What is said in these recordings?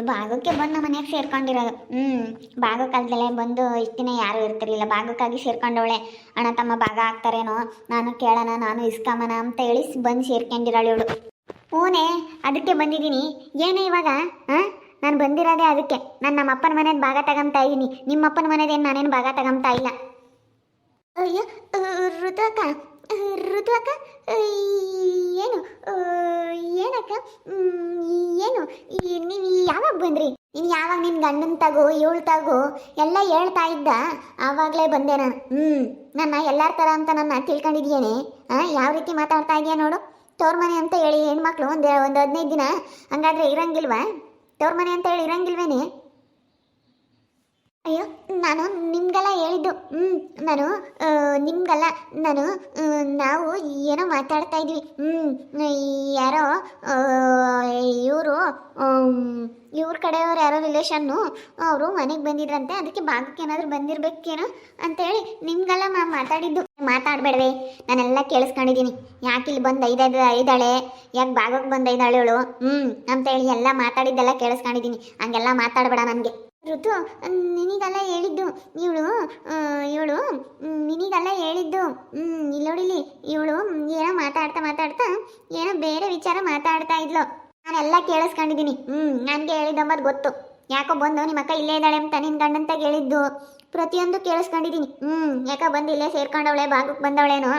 ಭಾಗಕ್ಕೆ ಬಂದು ನಮ್ಮ ಮನೆಯಾಗ ಸೇರ್ಕೊಂಡಿರೋದು. ಹ್ಞೂ ಕಾಲದಲ್ಲೇ ಬಂದು ಇಷ್ಟು ದಿನ ಯಾರೂ ಇರ್ತಿರಲಿಲ್ಲ. ಭಾಗಕ್ಕಾಗಿ ಸೇರ್ಕೊಂಡವಳೆ. ಅಣ್ಣ, ತಮ್ಮ ಭಾಗ ಆಗ್ತಾರೇನೋ? ನಾನು ಕೇಳೋಣ, ನಾನು ಇಸ್ಕಾಮನ ಅಂತ ಹೇಳಿ ಬಂದು ಸೇರ್ಕೊಂಡಿರೋಳು ಇವಳು. ಹೂನೇ, ಅದಕ್ಕೆ ಬಂದಿದ್ದೀನಿ. ಏನೇ ಇವಾಗ? ಹಾಂ? ನಾನು ಬಂದಿರೋದೇ ಅದಕ್ಕೆ. ನಾನು ನಮ್ಮ ಅಪ್ಪನ ಮನೇದು ಭಾಗ ತಗೊಂತಾ ಇದ್ದೀನಿ. ನಿಮ್ಮಪ್ಪನ ಮನೇದೇನು ನಾನೇನು ಭಾಗ ತಗೊಂತಾ ಇಲ್ಲ? ಅಯ್ಯೋ ಋತುವಕ್ಕ ಋತುವಕ್ಕ ಏನು ಏನಕ್ಕ ಏನು ನೀನು ಯಾವಾಗ ಬಂದ್ರಿ? ನೀನು ಯಾವಾಗ ನಿನ್ನ ಗಂಡನ ತಗೋ ಇವಳು ತಗೋ, ಎಲ್ಲ ಹೇಳ್ತಾ ಇದ್ದ, ಆವಾಗಲೇ ಬಂದೆ ನಾನು. ಹ್ಞೂ ನನ್ನ ಎಲ್ಲರ ಥರ ಅಂತ ನನ್ನ ತಿಳ್ಕೊಂಡಿದ್ಯೇನೆ? ಹಾಂ ಯಾವ ರೀತಿ ಮಾತಾಡ್ತಾ ಇದೆಯಾ ನೋಡು. ತೋರ್ ಮನೆ ಅಂತ ಹೇಳಿ ಹೆಣ್ಮಕ್ಳು ಒಂದು ಒಂದು ಹದಿನೈದು ದಿನ ಹಂಗಾದ್ರೆ ಇರಂಗಿಲ್ವಾ? ತೋರ್ ಮನೆ ಅಂತ ಹೇಳಿ ಇರಂಗಿಲ್ವೇನೆ? ಅಯ್ಯೋ, ನಾನು ಹೇಳಿದ್ದು ಹ್ಞೂ ನಾನು ನಿಮ್ಗೆಲ್ಲ, ನಾನು ನಾವು ಏನೋ ಮಾತಾಡ್ತಾ ಇದ್ವಿ. ಹ್ಞೂ ಯಾರೋ ಇವರು ಇವ್ರ ಕಡೆಯವ್ರು ಯಾರೋ ರಿಲೇಷನ್ನು ಅವರು ಮನೆಗೆ ಬಂದಿದ್ರಂತೆ, ಅದಕ್ಕೆ ಭಾಗಕ್ಕೆ ಏನಾದರೂ ಬಂದಿರ್ಬೇಕೇನೋ ಅಂತೇಳಿ ನಿಮ್ಗೆಲ್ಲ ನಾ ಮಾತಾಡಿದ್ದು. ಮಾತಾಡಬೇಡವೆ, ನಾನೆಲ್ಲ ಕೇಳಿಸ್ಕೊಂಡಿದ್ದೀನಿ. ಯಾಕೆ ಇಲ್ಲಿ ಬಂದು ಐದೈದು, ಐದಾಳೆ, ಯಾಕೆ ಭಾಗಕ್ಕೆ ಬಂದು ಐದಾಳೆ ಇವಳು ಹ್ಞೂ ಅಂತೇಳಿ ಎಲ್ಲ ಮಾತಾಡಿದ್ದೆಲ್ಲ ಕೇಳಿಸ್ಕೊಂಡಿದ್ದೀನಿ. ಹಂಗೆಲ್ಲ ಮಾತಾಡಬೇಡ ನನಗೆ. ಋತು ನಿನಗೆಲ್ಲ ಹೇಳಿದ್ದು, ಇವಳು ಇವಳು ನಿನಗೆಲ್ಲ ಹೇಳಿದ್ದು ಇಲ್ಲೋಡಿಲಿ ಇವಳು ಏನೋ ಮಾತಾಡ್ತಾ ಮಾತಾಡ್ತಾ, ಏನೋ ಬೇರೆ ವಿಚಾರ ಮಾತಾಡ್ತಾ ಇದ್ಲು. ನಾನೆಲ್ಲ ಕೇಳಿಸ್ಕೊಂಡಿದ್ದೀನಿ. ಹ್ಞೂ ನನಗೆ ಹೇಳಿದ್ದಮ್ಮದು ಗೊತ್ತು. ಯಾಕೋ ಬಂದು ನಿಮ್ಮ ಅಕ್ಕ ಇಲ್ಲೇ ಇದ್ದಾಳೆ ಅಂತ ನಿನ್ನ ಗಂಡಂತ ಹೇಳಿದ್ದು. ಪ್ರತಿಯೊಂದು ಕೇಳಿಸ್ಕೊಂಡಿದ್ದೀನಿ. ಹ್ಞೂ ಯಾಕೋ ಬಂದು ಇಲ್ಲೇ ಸೇರ್ಕೊಂಡವಳೆ, ಭಾಗಕ್ಕೆ ಬಂದವಳೇನೋ.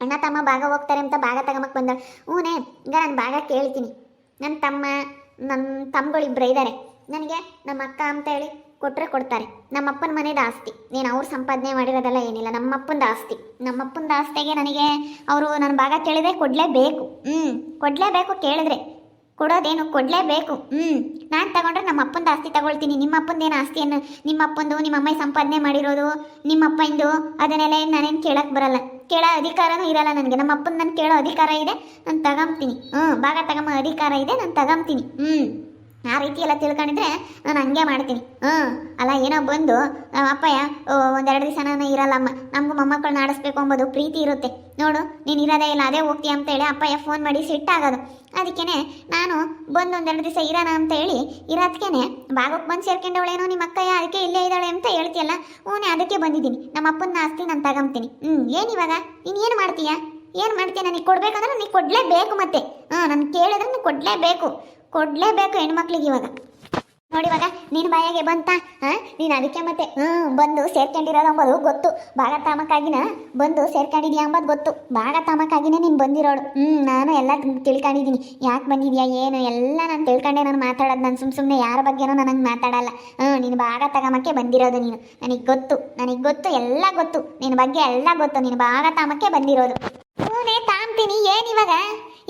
ಅಣ್ಣ ತಮ್ಮ ಭಾಗ ಹೋಗ್ತಾರೆ ಅಂತ ಭಾಗ ತಗೊಂಬಕ್ಕೆ ಬಂದವಳು. ಹ್ಞೂನೇ ಈಗ ನಾನು ಭಾಗ ಕೇಳ್ತೀನಿ. ನನ್ನ ತಮ್ಮ ನನ್ನ ತಮ್ಮಗಳಿಬ್ಬರು ಇದ್ದಾರೆ ನನಗೆ ನಮ್ಮ ಅಕ್ಕ ಅಂತ ಹೇಳಿ ಕೊಟ್ಟರೆ ಕೊಡ್ತಾರೆ. ನಮ್ಮಪ್ಪನ ಮನೇದು ಆಸ್ತಿ. ನೀನು ಅವ್ರು ಸಂಪಾದನೆ ಮಾಡಿರೋದೆಲ್ಲ ಏನಿಲ್ಲ. ನಮ್ಮಪ್ಪಂದು ಆಸ್ತಿ. ನಮ್ಮಪ್ಪಂದು ಆಸ್ತಿಗೆ ನನಗೆ ಅವರು ನನ್ನ ಭಾಗ ಕೇಳಿದ್ರೆ ಕೊಡಲೇಬೇಕು. ಹ್ಞೂ ಕೊಡಲೇಬೇಕು ಕೇಳಿದ್ರೆ. ಕೊಡೋದೇನು? ಕೊಡಲೇಬೇಕು. ಹ್ಞೂ ನಾನು ತಗೊಂಡ್ರೆ ನಮ್ಮ ಅಪ್ಪಂದು ಆಸ್ತಿ ತಗೊಳ್ತೀನಿ. ನಿಮ್ಮ ಅಪ್ಪಂದೇನು ಆಸ್ತಿಯನ್ನು? ನಿಮ್ಮ ಅಪ್ಪಂದು ನಿಮ್ಮ ಅಮ್ಮ ಸಂಪಾದನೆ ಮಾಡಿರೋದು ನಿಮ್ಮ ಅಪ್ಪಂದು ಅದನ್ನೆಲ್ಲ ಏನು ನಾನೇನು ಕೇಳಕ್ಕೆ ಬರಲ್ಲ. ಕೇಳೋ ಅಧಿಕಾರನೂ ಇರಲ್ಲ ನನಗೆ. ನಮ್ಮ ಅಪ್ಪನ ನಾನು ಕೇಳೋ ಅಧಿಕಾರ ಇದೆ, ನಾನು ತಗೊಂತೀನಿ ಹ್ಞೂ ಭಾಗ ತಗೊಂಬ ಅಧಿಕಾರ ಇದೆ, ನಾನು ತಗೊಂತೀನಿ ಹ್ಞೂ ಆ ರೀತಿ ಎಲ್ಲ ತಿಳ್ಕೊಂಡಿದ್ರೆ ನಾನು ಹಂಗೆ ಮಾಡ್ತೀನಿ. ಹ್ಞೂ, ಅಲ್ಲ, ಏನೋ ಬಂದು ನಮ್ಮ ಅಪ್ಪಯ್ಯ ಒಂದೆರಡು ದಿವಸ ನಾನು ಇರಲ್ಲಮ್ಮ. ನಮಗೂ ಮೊಮ್ಮಕ್ಕಳನ್ನ ಆಡಿಸ್ಬೇಕು ಅಂಬೋದು, ಪ್ರೀತಿ ಇರುತ್ತೆ. ನೋಡು, ನೀನು ಇರೋದೇ ಇಲ್ಲ, ಅದೇ ಹೋಗ್ತೀಯ ಅಂತ ಹೇಳಿ ಅಪ್ಪಯ್ಯ ಫೋನ್ ಮಾಡಿ ಸಿಟ್ಟಾಗೋದು ಅದಕ್ಕೇ ನಾನು ಬಂದು ಒಂದೆರಡು ದಿವಸ ಇರೋಣ ಅಂತ ಹೇಳಿ ಇರೋದಕ್ಕೇನೆ ಭಾಗಕ್ಕೆ ಬಂದು ಸೇರ್ಕೊಂಡವಳೇನೋ ನಿಮ್ಮ ಅಕ್ಕಯ್ಯ, ಅದಕ್ಕೆ ಇಲ್ಲೇ ಇದ್ದಾಳೆ ಅಂತ ಹೇಳ್ತೀಯಲ್ಲ ಹ್ಞೂ ಅದಕ್ಕೆ ಬಂದಿದ್ದೀನಿ. ನಮ್ಮ ಅಪ್ಪನ ಆಸ್ತಿ ನಾನು ತಗೊಂತೀನಿ ಹ್ಞೂ ಏನಿವಾಗ? ಇವಾಗ ನೀನು ಏನು ಮಾಡ್ತೀಯಾ? ಏನು ಮಾಡ್ತೀಯ? ನನಗೆ ಕೊಡಬೇಕಂದ್ರೆ ನನಗೆ ಕೊಡಲೇಬೇಕು ಮತ್ತೆ. ಹಾಂ ನಾನು ಕೇಳಿದ್ರೆ ನೀನು ಕೊಡಲೇಬೇಕು. ಕೊಡಲೇಬೇಕು ಹೆಣ್ಮಕ್ಳಿಗೆ ಇವಾಗ. ನೋಡಿ ಇವಾಗ ನಿನ್ನ ಬಾಯಾಗೆ ಬಂತ? ನೀನು ಅದಕ್ಕೆ ಮತ್ತೆ ಹ್ಞೂ ಬಂದು ಸೇರ್ಕೊಂಡಿರೋದು ಅಂಬೋದು, ಗೊತ್ತು. ಭಾಗ ತಾಮಕ್ಕಾಗಿನ ಬಂದು ಸೇರ್ಕೊಂಡಿದ್ಯಾ ಅಂಬೋದು ಗೊತ್ತು. ಭಾಗ ತಾಮಕ್ಕಾಗಿನೇ ನೀನು ಬಂದಿರೋಳು. ಹ್ಞೂ ನಾನು ಎಲ್ಲ ತಿಳ್ಕೊಂಡಿದ್ದೀನಿ. ಯಾಕೆ ಬಂದಿದ್ಯಾ, ಏನು? ಎಲ್ಲ ನಾನು ತಿಳ್ಕೊಂಡೆ ನಾನು ಮಾತಾಡೋದು. ನಾನು ಸುಮ್ಮ ಸುಮ್ಮನೆ ಯಾರ ಬಗ್ಗೆನೂ ನನಗೆ ಮಾತಾಡಲ್ಲ. ಹ್ಞೂ ನೀನು ಭಾಗ ತಗೊಂಬಕ್ಕೆ ಬಂದಿರೋದು ನೀನು. ನನಗೆ ಗೊತ್ತು. ನನಗೆ ಗೊತ್ತು, ಎಲ್ಲ ಗೊತ್ತು. ನಿನ್ನ ಬಗ್ಗೆ ಎಲ್ಲ ಗೊತ್ತು. ನೀನು ಭಾಗ ತಾಮಕ್ಕೆ ಬಂದಿರೋದು. ಹ್ಞೂ ತಾಂತೀನಿ ಏನಿವಾಗ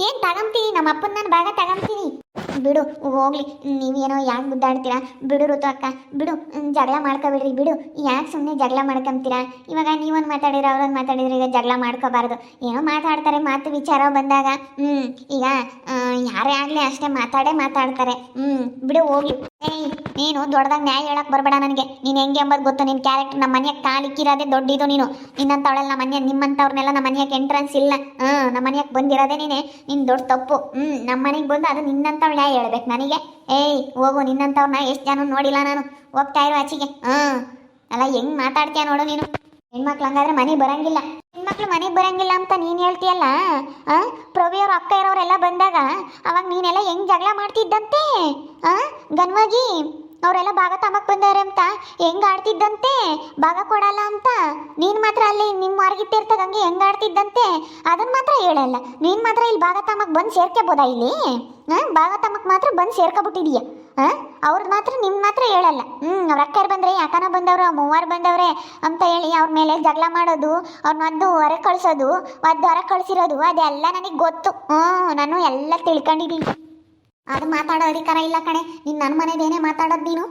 ಏನು ತಗೊಂತೀನಿ ನಮ್ಮ ಅಪ್ಪನ ನಾನು ಭಾಗ ತಗೊಂತೀನಿ ಬಿಡು, ಹೋಗ್ಲಿ. ನೀವೇನೋ ಯಾಕೆ ಗುದ್ದಾಡ್ತೀರಾ? ಬಿಡು ಋತು ಅಕ್ಕ ಬಿಡು ಜಗಳ ಮಾಡ್ಕೊಬಿಡ್ರಿ. ಬಿಡು. ಯಾಕೆ ಸುಮ್ಮನೆ ಜಗಳ ಮಾಡ್ಕೊಂತೀರಾ? ಇವಾಗ ನೀವೊಂದು ಮಾತಾಡಿದ್ರೆ ಅವ್ರೊಂದು ಮಾತಾಡಿದ್ರೆ ಈಗ ಜಗಳ ಮಾಡ್ಕೋಬಾರ್ದು. ಏನೋ ಮಾತಾಡ್ತಾರೆ, ಮಾತು ವಿಚಾರ ಬಂದಾಗ. ಹ್ಞೂ ಈಗ ಯಾರೇ ಆಗಲಿ ಅಷ್ಟೇ ಮಾತಾಡೇ ಮಾತಾಡ್ತಾರೆ. ಹ್ಞೂ ಬಿಡು, ಹೋಗ್ಲಿ. ಏಯ್, ನೀನು ದೊಡ್ಡದಾಗ ನ್ಯಾಯ ಹೇಳಕ್ ಬರಬೇಡ ನನಗೆ. ನೀನು ಹೆಂಗೆ ಎಂಬುದು ಗೊತ್ತು? ನಿನ್ನ ಕ್ಯಾರೆಕ್ಟರ್ ನಮ್ಮ ಮನೆಯಾಗ ಕಾಲಿಕ್ಕಿರೋದೇ ದೊಡ್ಡಿದು ನೀನು. ನಿನ್ನಂಥವಳೆಲ್ಲ ನಮ್ಮ ಮನೆ ನಿಮ್ಮಂಥವ್ರನ್ನೆಲ್ಲ ನಮ್ಮ ಮನೆಯಾಗ ಎಂಟ್ರೆನ್ಸ್ ಇಲ್ಲ. ಹಾಂ ನಮ್ಮ ಮನೆಯಾಗ ಬಂದಿರೋದೇ ನೀನೆ. ನಿನ್ನ ದೊಡ್ಡ ತಪ್ಪು. ಹ್ಞೂ ನಮ್ಮ ಮನೆಗೆ ಬಂದು ಅದು ನಿನ್ನಂಥವ್ಳು ಹೇಳ್ಬೇಕು ನನಗೆ. ಏಯ್, ಹೋಗು ನಿನ್ನಂಥವ್ರನ್ನ ಎಷ್ಟು ಜನ ನೋಡಿಲ್ಲ ನಾನು. ಹೋಗ್ತಾ ಇರೋ ಆಚೆಗೆ. ಹಾಂ ಅಲ್ಲ, ಹೆಂಗ್ ಮಾತಾಡ್ತೀಯ ನೋಡು ನೀನು. ಹೆಣ್ಮಕ್ಳು ಹಂಗಾದ್ರೆ ಮನೆಗೆ ಬರಂಗಿಲ್ಲ. ಹೆಣ್ಮಕ್ಳು ಮನೆಗೆ ಬರಂಗಿಲ್ಲ ಅಂತ ನೀನು ಹೇಳ್ತೀಯಲ್ಲ? ಆ? ಪ್ರವಿಯವ್ರ ಅಕ್ಕ ಇರೋರೆಲ್ಲ ಬಂದಾಗ ಅವಾಗ ನೀನೆಲ್ಲ ಹೆಂಗ್ ಜಗಳ ಮಾಡ್ತಿದ್ದಂತೆ? ಆ? ಗನ್ವಾಗಿ ಅವರೆಲ್ಲ ಭಾಗ ತಮಕ್ ಬಂದವ್ರೆ ಅಂತ. ಹೆಂಗ್ ಆಡ್ತಿದ್ದಂತೆ? ಭಾಗ ಕೊಡಲ್ಲ ಅಂತ. ನೀನ್ ಮಾತ್ರ ಅಲ್ಲಿ ನಿಮ್ಮ ಮಾರ್ಗಿಟ್ಟಿರ್ತಾಗ ಹಂಗೆ ಹೆಂಗ್ ಆಡ್ತಿದ್ದಂತೆ? ಅದನ್ನ ಮಾತ್ರ ಹೇಳಲ್ಲ. ನೀನ್ ಮಾತ್ರ ಇಲ್ಲಿ ಭಾಗ ತಮಕ್ ಬಂದು ಸೇರ್ಕೋಬೋದಾ ಇಲ್ಲಿ? ಆ ಭಾಗ ತಮಕ್ ಮಾತ್ರ ಬಂದು ಸೇರ್ಕೊಬಿಟ್ಟಿದೀಯ. ಆ ಅವ್ರದ್ದು ಮಾತ್ರ ನಿಮ್ ಮಾತ್ರ ಹೇಳಲ್ಲ. ಹ್ಮ್, ಅವ್ರ ಅಕ್ಕರ್ ಬಂದ್ರೆ, ಯಾಕನ ಬಂದವ್ರು, ಮೂವರು ಬಂದವ್ರೆ ಅಂತ ಹೇಳಿ ಅವ್ರ ಮೇಲೆ ಜಗಳ ಮಾಡೋದು ಅವ್ರನ್ನ ಒದ್ದು ಹೊರ ಕಳ್ಸೋದು ಒದ್ದು ಹೊರ ಕಳ್ಸಿರೋದು ಅದೆಲ್ಲ ನನಗೆ ಗೊತ್ತು. ಹ್ಞೂ ನಾನು ಎಲ್ಲ ತಿಳ್ಕೊಂಡಿದ್ದೀನಿ ಅದು ಮಾತಾಡೋ ಅಧಿಕಾರ ಇಲ್ಲ ಕಣೆ. ನೀನು ನನ್ನ ಮನೇದೇನೇ ಮಾತಾಡೋದು ನೀನು?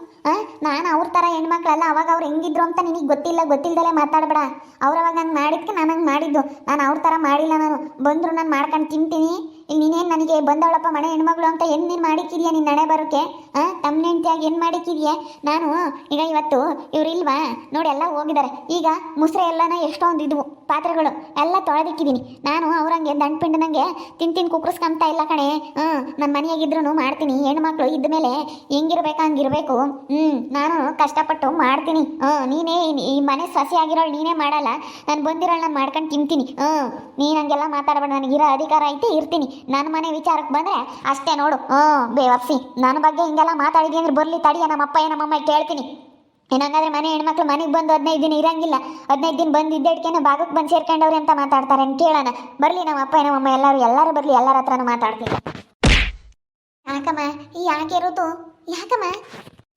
ನಾನು ಅವ್ರ ಥರ ಹೆಣ್ಮಕ್ಳಲ್ಲ, ಅವಾಗ ಅವ್ರು ಹೆಂಗಿದ್ರು ಅಂತ ನಿನಗೆ ಗೊತ್ತಿಲ್ಲ, ಗೊತ್ತಿಲ್ದಲೆ ಮಾತಾಡಬೇಡ. ಅವ್ರವಾಗ ಹಂಗೆ ಮಾಡಿದ್ಕೆ ನಾನು ಹಂಗೆ ಮಾಡಿದ್ದು. ನಾನು ಅವ್ರ ಥರ ಮಾಡಿಲ್ಲ ನಾನು. ಬಂದರು ನಾನು ಮಾಡ್ಕೊಂಡು ತಿಂತೀನಿ. ಇಲ್ಲಿ ನೀನೇನು ನನಗೆ ಬಂದವಳಪ್ಪ ಮನೆ ಹೆಣ್ಮಗಳು ಅಂತ ಏನು ನೀನು ಮಾಡಿಕ್ಕಿದ್ಯಾ ನಿನ್ನ ನಡೆ ಬರೋಕ್ಕೆ ಹಾಂ ತಮ್ಮ ಹೆಂಡತಿಯಾಗಿ ಏನು ಮಾಡಿಕ್ಕಿದ್ಯಾ ನಾನು, ಈಗ ಇವತ್ತು ಇವ್ರು ಇಲ್ವಾ? ನೋಡಿ ಎಲ್ಲ ಹೋಗಿದ್ದಾರೆ ಈಗ ಮುಸ್ರೆ ಎಲ್ಲನ ಎಷ್ಟೊಂದು ಇದ್ವು. ಪಾತ್ರೆಗಳು ಎಲ್ಲ ತೊಳೆದಿಕ್ಕಿದ್ದೀನಿ ನಾನು ಅವ್ರಂಗೆ ದಂಡ್ಪಿಂಡನಂಗೆ ತಿನ್ ತಿನ್ ಕುಕ್ರಸ್ಕೊಂತ ಇಲ್ಲ ಕಣೆ. ಹ್ಞೂ ನನ್ನ ಮನೆಯಾಗಿದ್ರು ಮಾಡ್ತೀನಿ. ಹೆಣ್ಮಕ್ಳು ಇದ್ದ ಮೇಲೆ ಹೆಂಗಿರ್ಬೇಕು, ಹಂಗಿರ್ಬೇಕು. ಹ್ಞೂ ನಾನು ಕಷ್ಟಪಟ್ಟು ಮಾಡ್ತೀನಿ. ಹ್ಞೂ ನೀನೇ ಈ- ಮನೆ ಸಸಿ ಆಗಿರೋಳು ನೀನೇ ಮಾಡಲ್ಲ. ನಾನು ಬಂದಿರೋಳು ನಾನು ಮಾಡ್ಕೊಂಡು ತಿಂತೀನಿ. ಹ್ಞೂ ನೀನು ಹಂಗೆಲ್ಲ ಮಾತಾಡಬೇಡ. ನನಗಿರೋ ಅಧಿಕಾರ ಐತೆ, ಇರ್ತೀನಿ. ನನ್ನ ಮನೆ ವಿಚಾರಕ್ಕೆ ಬಂದರೆ ಅಷ್ಟೇ ನೋಡು. ಹ್ಞೂ ಬೇವಪ್ಸಿ ನನ್ನ ಬಗ್ಗೆ ಹಿಂಗೆಲ್ಲ ಮಾತಾಡಿದಿ ಅಂದ್ರೆ ಬರಲಿ ತಡಿಯ ನಮ್ಮ ಅಪ್ಪ ನಮ್ಮಮ್ಮ ಕೇಳ್ತೀನಿ. ಏನಂಗಾದ್ರೆ ಮನೆ ಹೆಣ್ಮಕ್ಳು ಮನೆಗೆ ಬಂದು ಹದಿನೈದು ದಿನ ಇರಂಗಿಲ್ಲ. ಹದಿನೈದು ದಿನ ಬಂದು ಇದ್ದಡ್ಕೇನೆ ಭಾಗಕ್ಕೆ ಬಂದು ಸೇರ್ಕೊಂಡವ್ರೆ ಅಂತ ಮಾತಾಡ್ತಾರೆ ಅಂತ ಕೇಳೋಣ. ಬರಲಿ ನಮ್ಮ ಅಪ್ಪ ನಮ್ಮಮ್ಮ ಎಲ್ಲರೂ ಎಲ್ಲರೂ ಬರಲಿ, ಎಲ್ಲರ ಹತ್ರನೂ ಮಾತಾಡ್ತೀನಿ. ಯಾಕಮ್ಮ, ಈ ಯಾಕೆ ಇರೋದು ಯಾಕಮ್ಮ?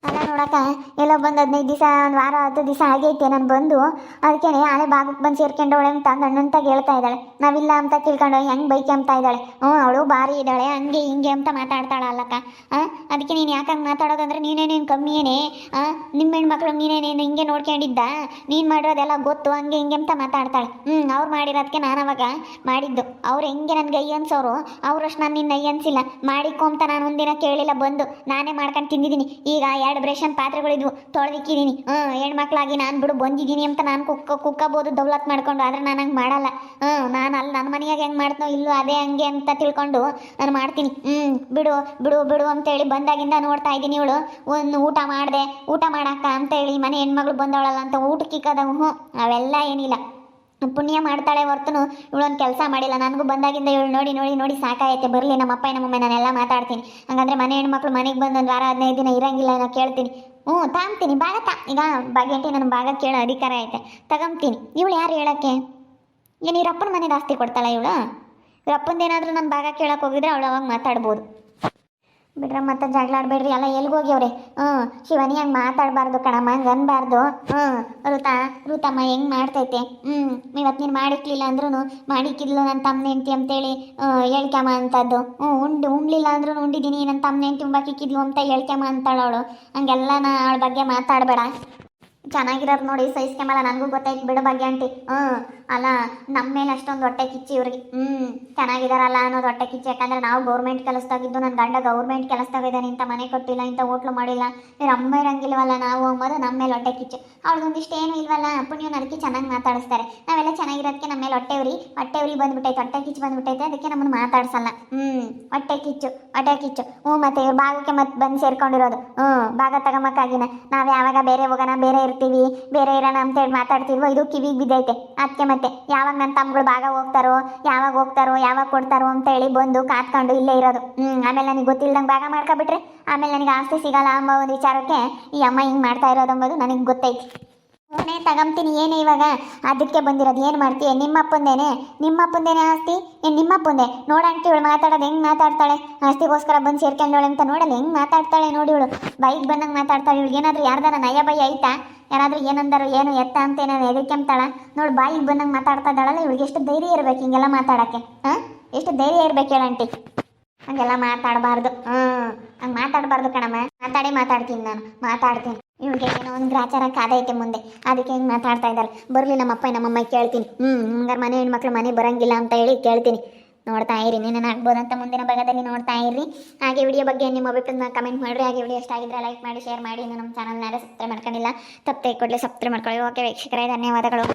ಅಲ್ಲ ನೋಡಕ್ಕ, ಎಲ್ಲೋ ಬಂದು ಹದಿನೈದು ದಿವಸ ಒಂದು ವಾರ ಹತ್ತು ದಿವಸ ಆಗೈತೆ ನಾನು ಬಂದು. ಅದಕ್ಕೆ ಹಳೆ ಭಾಗಕ್ಕೆ ಬಂದು ಸೇರ್ಕೊಂಡವಳೆ ಅಂತ ಅಣ್ಣಂತ ಹೇಳ್ತಾ ಇದ್ದಾಳೆ. ನಾವಿಲ್ಲ ಅಂತ ತಿಳ್ಕೊಂಡು ಹೆಂಗೆ ಬೈಕೆ ಅಂತ ಇದ್ದಾಳೆ. ಹ್ಞೂ, ಅವಳು ಭಾರಿ ಇದ್ದಾಳೆ, ಹಂಗೆ ಹಿಂಗೆ ಅಂತ ಮಾತಾಡ್ತಾಳ ಅಲ್ಲಕ್ಕ. ಅದಕ್ಕೆ ನೀನು ಯಾಕಂಗೆ ಮಾತಾಡೋದಂದ್ರೆ ನೀನೇನೇನು ಕಮ್ಮಿ ಏನೇ ಹಾಂ ನಿಮ್ಮ ಹೆಣ್ಮಕ್ಳು ನೀನೇನೇನು ಹಿಂಗೆ ನೋಡ್ಕೊಂಡಿದ್ದ. ನೀನು ಮಾಡಿರೋದೆಲ್ಲ ಗೊತ್ತು, ಹಂಗೆ ಹಿಂಗೆ ಅಂತ ಮಾತಾಡ್ತಾಳೆ. ಹ್ಞೂ, ಅವ್ರು ಮಾಡಿರೋದಕ್ಕೆ ನಾನು ಅವಾಗ ಮಾಡಿದ್ದು. ಅವ್ರು ಹೆಂಗೆ ನನಗೆ ಅಯ್ಯ ಅನ್ಸೋರು, ಅವ್ರಷ್ಟು ನಾನು ನಿನ್ನ ಅಯ್ಯ ಅನ್ಸಿಲ್ಲ. ಮಾಡಿಕೊ ಅಂತ ನಾನು ಒಂದಿನ ಕೇಳಿಲ್ಲ, ಬಂದು. ನಾನೇ ಮಾಡ್ಕೊಂಡು ತಿಂದಿದ್ದೀನಿ. ಈಗ ಎರಡು ಬ್ರೇಷನ್ ಪಾತ್ರೆಗಳಿದ್ವು ತೊಳೆದಿಕ್ಕಿದ್ದೀನಿ ಹ್ಞೂ ಹೆಣ್ಮಕ್ಳಾಗಿ ನಾನು ಬಿಡು, ಬಂದಿದ್ದೀನಿ ಅಂತ ನಾನು ಕುಕ್ಕ ಕುಕ್ಕಬೋದು, ದೌಲತ್ ಮಾಡ್ಕೊಂಡು. ಆದರೆ ನಾನು ಹಂಗೆ ಮಾಡಲ್ಲ. ಹ್ಞೂ ನಾನು ಅಲ್ಲಿ ನನ್ನ ಮನೆಯಾಗ ಹೆಂಗೆ ಮಾಡ್ತೋ ಇಲ್ಲೋ ಅದೇ ಹಂಗೆ ಅಂತ ತಿಳ್ಕೊಂಡು ನಾನು ಮಾಡ್ತೀನಿ. ಹ್ಞೂ ಬಿಡು ಬಿಡು ಬಿಡು ಅಂತೇಳಿ ಬಂದಾಗಿಂದ ನೋಡ್ತಾ ಇದ್ದೀನಿ ಇವಳು. ಒಂದು ಊಟ ಮಾಡಿದೆ. ಊಟ ಮಾಡಕ್ಕ ಅಂತೇಳಿ ಮನೆ ಹೆಣ್ಮಗಳು ಬಂದವಳಲ್ಲ ಅಂತ ಊಟಕ್ಕಿಕ್ಕದವು ಹ್ಞೂ ಅವೆಲ್ಲ ಏನಿಲ್ಲ. ಪುಣ್ಯ ಮಾಡ್ತಾಳೆ ಹೊರ್ತನು ಇವಳೊಂದು ಕೆಲಸ ಮಾಡಿಲ್ಲ, ನನಗೂ ಬಂದಾಗಿಂದ ಇವಳು ನೋಡಿ ನೋಡಿ ನೋಡಿ ಸಾಕಾಯತ್ತೆ ಬರಲಿ, ನಮ್ಮ ಅಪ್ಪ ನಮ್ಮಮ್ಮ ನಾನೆಲ್ಲ ಮಾತಾಡ್ತೀನಿ. ಹಂಗಂದ್ರೆ ಮನೆ ಹೆಣ್ಮಕ್ಳು ಮನೆಗೆ ಬಂದು ಒಂದು ವಾರ, ಹದಿನೈದು ದಿನ ಇರಂಗಿಲ್ಲ ನಾನು ಕೇಳ್ತೀನಿ. ಹ್ಞೂ ತಾಂತೀನಿ ಭಾಗ ತಾ ಈಗ ಭಾಗ್ಯಂಟಿ ನನ್ನ ಭಾಗ ಕೇಳೋ ಅಧಿಕಾರ ಐತೆ ತಗೊಂತೀನಿ ಇವಳು ಯಾರು ಹೇಳೋಕ್ಕೆ? ಏನು ಇವ್ರಪ್ಪನ ಮನೆ ಜಾಸ್ತಿ ಕೊಡ್ತಾಳೆ ಇವಳು? ಇವ್ರಪ್ಪಂದೇನಾದರೂ ನನ್ನ ಭಾಗ ಕೇಳೋಕೆ ಹೋಗಿದ್ರೆ ಅವಳು ಅವಾಗ ಮಾತಾಡ್ಬೋದು. ಬಿಡ್ರ ಮತ್ತೆ ಜಗಳ ಆಡ್ಬೇಡ್ರಿ, ಎಲ್ಲ ಎಲ್ಗೆ ಹೋಗ್ಯವ್ರೆ? ಹ್ಞೂ ಶಿವನಿ ಹಂಗೆ ಮಾತಾಡಬಾರ್ದು ಕಣಮ್ಮ, ಹಂಗೆ ಅನ್ಬಾರ್ದು. ಹ್ಞೂ ಋತಾ, ಋತಮ್ಮ ಹೆಂಗೆ ಮಾಡ್ತೈತೆ? ಹ್ಞೂ ಇವತ್ತು ನೀನು ಮಾಡಿಕ್ಲಿಲ್ಲ ಅಂದ್ರೂ ಮಾಡಿಕ್ಕಿದ್ಲು ನನ್ನ ತಮ್ಮ ಹೆಂಡ್ತಿ ಅಂತೇಳಿ ಹೇಳ್ಕ್ಯಾಮ ಅಂತದ್ದು. ಹ್ಞೂ ಉಂಡು, ಉಣ್ಲಿಲ್ಲ ಅಂದ್ರೂ ಉಂಡಿದ್ದೀನಿ ನನ್ನ ತಮ್ಮ ಹೆಂಡ್ತಿ ಉಂಬಾಕಿಕ್ಕಿದ್ಲು ಅಂತ ಹೇಳ್ಕ್ಯಮ್ಮ ಅಂತಾಳವಳು ಹಂಗೆಲ್ಲ ನಾ ಅವಳ ಬಗ್ಗೆ ಮಾತಾಡಬೇಡ. ಚೆನ್ನಾಗಿರೋರು ನೋಡಿ ಸಹಿಸ್ಕೊಂಬಲ್ಲ ನನಗೂ ಗೊತ್ತಾಯ್ತು, ಬಿಡು ಬಗ್ಗೆ ಆಂಟಿ. ಹ್ಞೂ, ಅಲ್ಲ ನಮ್ಮ ಮೇಲೆ ಅಷ್ಟೊಂದು ಹೊಟ್ಟೆ ಕಿಚ್ಚಿ ಇವ್ರಿಗೆ. ಹ್ಞೂ, ಚೆನ್ನಾಗಿದಾರಲ್ಲ ಅನ್ನೋದು ಹೊಟ್ಟೆ ಕಿಚ್ಚಿ. ಯಾಕಂದ್ರೆ ನಾವು ಗೌರ್ಮೆಂಟ್ ಕೆಲಸದಾಗಿದ್ದು ನನ್ನ ಗಂಡ ಗೌರ್ಮೆಂಟ್ ಕೆಲಸದಾಗಿದ್ದಾನೆ ಇಂಥ ಮನೆ ಕೊಟ್ಟಿಲ್ಲ, ಇಂಥ ಹೋಟ್ಲು ಮಾಡಿಲ್ಲ. ಇವ್ರ ಅಮ್ಮ ಇರಂಗಿಲ್ವಲ್ಲ, ನಾವು ಅಂಬೋದು ನಮ್ಮ ಮೇಲೆ ಹೊಟ್ಟೆ ಕಿಚ್ಚು. ಅವ್ಳಿಗೊಂದಿಷ್ಟು ಏನು ಇಲ್ವಲ್ಲ ಪುಣ್ಯನ ಅದಕ್ಕೆ ಚೆನ್ನಾಗಿ ಮಾತಾಡಿಸ್ತಾರೆ. ನಾವೆಲ್ಲ ಚೆನ್ನಾಗಿರೋದಕ್ಕೆ ನಮ್ಮ ಮೇಲೆ ಹೊಟ್ಟೆ ಉರಿ ಹೊಟ್ಟೆ ಉರಿ ಬಂದ್ಬಿಟ್ಟೈತೆ ಹೊಟ್ಟೆ ಕಿಚ್ಚು ಬಂದ್ಬಿಟ್ಟೈತೆ ಅದಕ್ಕೆ ನಮ್ಮನ್ನು ಮಾತಾಡ್ಸಲ್ಲ. ಹ್ಞೂ, ಹೊಟ್ಟೆ ಕಿಚ್ಚು ಹೊಟ್ಟೆ ಕಿಚ್ಚು. ಹ್ಞೂ, ಮತ್ತೆ ಇವ್ರ ಭಾಗಕ್ಕೆ ಮತ್ತೆ ಬಂದು ಸೇರ್ಕೊಂಡಿರೋದು. ಹ್ಞೂ, ಭಾಗ ತಗೊಂಬಕ್ಕಾಗಿನ ನಾವು ಯಾವಾಗ ಬೇರೆ ಹೋಗೋಣ, ಬೇರೆ ಇರ್ತೀವಿ. ಬೇರೆ ಇರೋಣ ಅಂತೇಳಿ ಮಾತಾಡ್ತಿದ್ವೋ, ಇದು ಕಿವಿಗೆ ಬಿದ್ದೈತೆ. ಅದಕ್ಕೆ ಮತ್ತೆ, ಯಾವಾಗ ನನ್ನ ತಮ್ಮಗಳು ಭಾಗ ಹೋಗ್ತಾರೋ, ಯಾವಾಗ ಹೋಗ್ತಾರೋ, ಯಾವಾಗ ಕೊಡ್ತಾರೋ ಅಂತ ಹೇಳಿ ಬಂದು ಕಾತ್ಕೊಂಡು ಇಲ್ಲೇ ಇರೋದು. ಹ್ಞೂ ಆಮೇಲೆ ನನಗೆ ಗೊತ್ತಿಲ್ದಂಗೆ ಭಾಗ ಮಾಡ್ಕೊಬಿಟ್ರೆ, ಆಮೇಲೆ ನನಗೆ ಆಸ್ತಿ ಸಿಗಲ್ಲ ಅಂಬ ಒಂದು ವಿಚಾರಕ್ಕೆ ಈ ಅಮ್ಮ ಹಿಂಗೆ ಮಾಡ್ತಾ ಇರೋದು ಅಂಬೋದು ನನಗೆ ಗೊತ್ತೈತಿ. ಹೂನೇ ತಗೊಂತೀನಿ ಏನೇ ಇವಾಗ? ಅದಕ್ಕೆ ಬಂದಿರೋದು, ಏನು ಮಾಡ್ತೀಯ? ನಿಮ್ಮಪ್ಪಂದೇನೆ? ನಿಮ್ಮಪ್ಪಂದೇನೆ ಆಸ್ತಿ? ಏನು ನಿಮ್ಮಪ್ಪಂದೆ? ನೋಡಂಟಿ ಇವಳು ಮಾತಾಡೋದು ಹೆಂಗೆ ಮಾತಾಡ್ತಾಳೆ? ಆಸ್ತಿಗೋಸ್ಕರ ಬಂದು ಸೇರ್ಕೊಂಡವಳೆ ಅಂತ ನೋಡಲ್ಲ, ಹೆಂಗೆ ಮಾತಾಡ್ತಾಳೆ ನೋಡಿ ಇವಳು. ಬೈಕ್ ಬಂದಂಗೆ ಮಾತಾಡ್ತಾಳೆ ಇವಳಿಗೆ ಏನಾದರೂ ಯಾರ್ದಾರ ನಯ ಬೈ ಐತಾ? ಯಾರಾದರೂ ಏನಂದರು, ಏನು ಎತ್ತ ಅಂತ ಏನಾದ್ರು ಎದಕ್ಕೆಂತಾಳ ನೋಡಿ ಬಾಯಿಗೆ ಬಂದಂಗೆ ಮಾತಾಡ್ತಾ ಇದ್ದಾಳಲ್ಲ, ಇವಳಿಗೆ ಎಷ್ಟು ಧೈರ್ಯ ಇರಬೇಕು ಹಿಂಗೆಲ್ಲ ಮಾತಾಡೋಕ್ಕೆ? ಹಾಂ ಎಷ್ಟು ಧೈರ್ಯ ಇರಬೇಕು ಹೇಳಂಟಿ ಹಂಗೆಲ್ಲ ಮಾತಾಡಬಾರ್ದು. ಹ್ಞೂ ಹಂಗೆ ಮಾತಾಡಬಾರ್ದು ಕಣಮ್ಮ. ಮಾತಾಡೇ ಮಾತಾಡ್ತೀನಿ ನಾನು. ಮಾತಾಡ್ತೀನಿ. ಇವ್ಳಿಗೆ ಏನೋ ಒಂದು ಗ್ರಾಚಾರ ಕಾದೈತೆ ಮುಂದೆ. ಅದಕ್ಕೆ ಹಿಂಗೆ ಮಾತಾಡ್ತಾ ಇದ್ದಾರೆ ಬರಲಿ ನಮ್ಮಪ್ಪ, ನಮ್ಮಮ್ಮ ಕೇಳ್ತೀನಿ. ಹ್ಞೂ ಹಂಗಾರೆ ಮನೆ ಹೆಣ್ಮಕ್ಳು ಮನೆ ಬರಂಗಿಲ್ಲ ಅಂತ ಹೇಳಿ ಕೇಳ್ತೀನಿ. ನೋಡ್ತಾ ಇರಿ ನಿನ್ನ ಆಗ್ಬೋದಂತ ಮುಂದಿನ ಭಾಗದಲ್ಲಿ ನೋಡ್ತಾ ಇರಿ ಹಾಗೆ ವಿಡಿಯೋ ಬಗ್ಗೆ ನಿಮ್ಮ ಅಭಿಪ್ರಾಯ ಕಮೆಂಟ್ ಮಾಡಿರಿ. ಹಾಗೆ ವಿಡಿಯೋ ಇಷ್ಟ ಆಗಿದ್ರೆ ಲೈಕ್ ಮಾಡಿ ಶೇರ್ ಮಾಡಿ. ಇನ್ನು ನಮ್ಮ ಚಾನಲ್ನಾರ ಸಬ್ಸ್ಕ್ರೈಬ್ ಮಾಡ್ಕೊಂಡಿಲ್ಲ. ತಪ್ಪು ಕೊಡಲಿ ಸಬ್ಸ್ಕ್ರೈಬ್ ಮಾಡ್ಕೊಳ್ಳಿ. ಓಕೆ ವೀಕ್ಷಕರೇ, ಧನ್ಯವಾದಗಳು.